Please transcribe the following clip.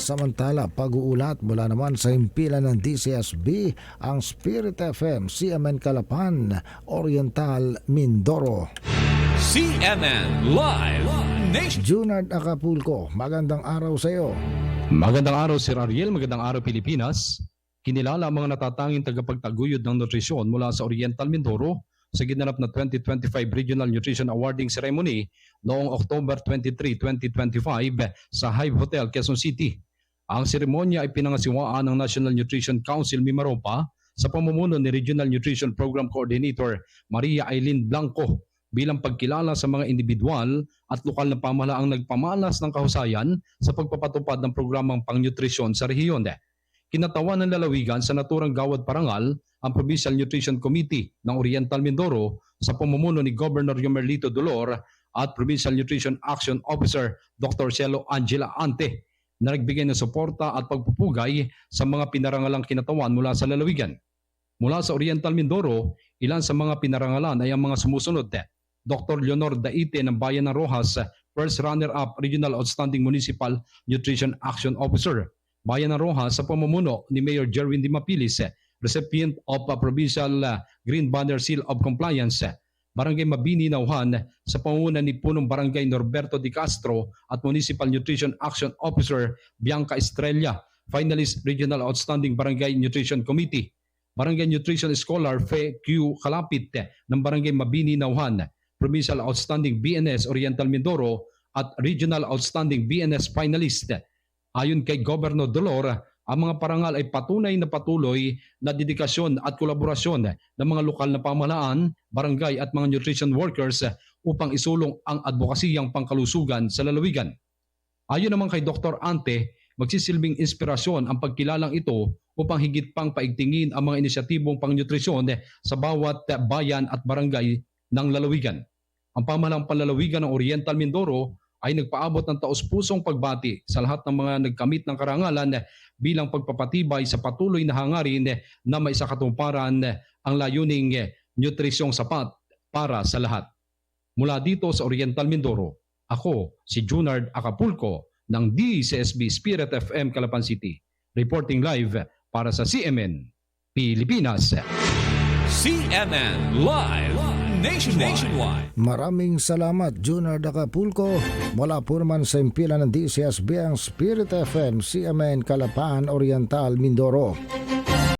Samantala, pag-uulat mula naman sa himpilan ng DCSB ang Spirit FM, CMN Calapan, Oriental, Mindoro. CNN Live Nation. Junard Acapulco, magandang araw sa iyo. Magandang araw Sir Ariel, magandang araw Pilipinas. Kinilala ang mga natatanging tagapagtaguyod ng nutrisyon mula sa Oriental Mindoro sa ginanap na 2025 Regional Nutrition Awarding Ceremony noong October 23, 2025 sa Hive Hotel, Quezon City. Ang seremonya ay pinangasiwaan ng National Nutrition Council Mimaropa sa pamumuno ni Regional Nutrition Program Coordinator Maria Eileen Blanco bilang pagkilala sa mga individual at lokal na pamahalaang nagpamalas ng kahusayan sa pagpapatupad ng programang pangnutrisyon sa rehiyon. Kinatawan ng lalawigan sa naturang Gawad Parangal ang Provincial Nutrition Committee ng Oriental Mindoro sa pamumuno ni Governor Yomerlito Dolor at Provincial Nutrition Action Officer Dr. Cielo Angela Ante na nagbigay ng suporta at pagpupugay sa mga pinarangalang kinatawan mula sa lalawigan. Mula sa Oriental Mindoro, ilan sa mga pinarangalan ay ang mga sumusunod. Dr. Leonor Daite ng Bayan ng Rojas, First Runner-Up Regional Outstanding Municipal Nutrition Action Officer. Bayan ng Rojas sa pamumuno ni Mayor Jerwin Di Mapilis, recipient of a Provincial Green Banner Seal of Compliance. Barangay Mabini Nauhan sa pamumuno ni Punong Barangay Norberto Di Castro at Municipal Nutrition Action Officer Bianca Estrella, Finalist Regional Outstanding Barangay Nutrition Committee. Barangay Nutrition Scholar Fe Q. Kalapit ng Barangay Mabini Nauhan, Provincial Outstanding BNS Oriental Mindoro at Regional Outstanding BNS Finalist. Ayon kay Governor Dolor, ang mga parangal ay patunay na patuloy na dedikasyon at kolaborasyon ng mga lokal na pamahalaan, barangay at mga nutrition workers upang isulong ang advokasiyang pangkalusugan sa lalawigan. Ayon naman kay Dr. Ante, magsisilbing inspirasyon ang pagkilalang ito upang higit pang paigtingin ang mga inisyatibong pangnutrisyon sa bawat bayan at barangay ng lalawigan. Ang pamahalang panlalawigan ng Oriental Mindoro ay nagpaabot ng taos-pusong pagbati sa lahat ng mga nagkamit ng karangalan bilang pagpapatibay sa patuloy na hangarin na may sakatumparan ang layuning nutrisyong sapat para sa lahat. Mula dito sa Oriental Mindoro, ako si Junard Acapulco ng DCSB Spirit FM Calapan City, reporting live para sa CMN Pilipinas. CNN Live Nationwide. Nationwide. Maraming salamat, Junard Acapulco. Mula po naman sa himpilan ng DCSB ang Spirit FM, CMN Calapan, Oriental, Mindoro.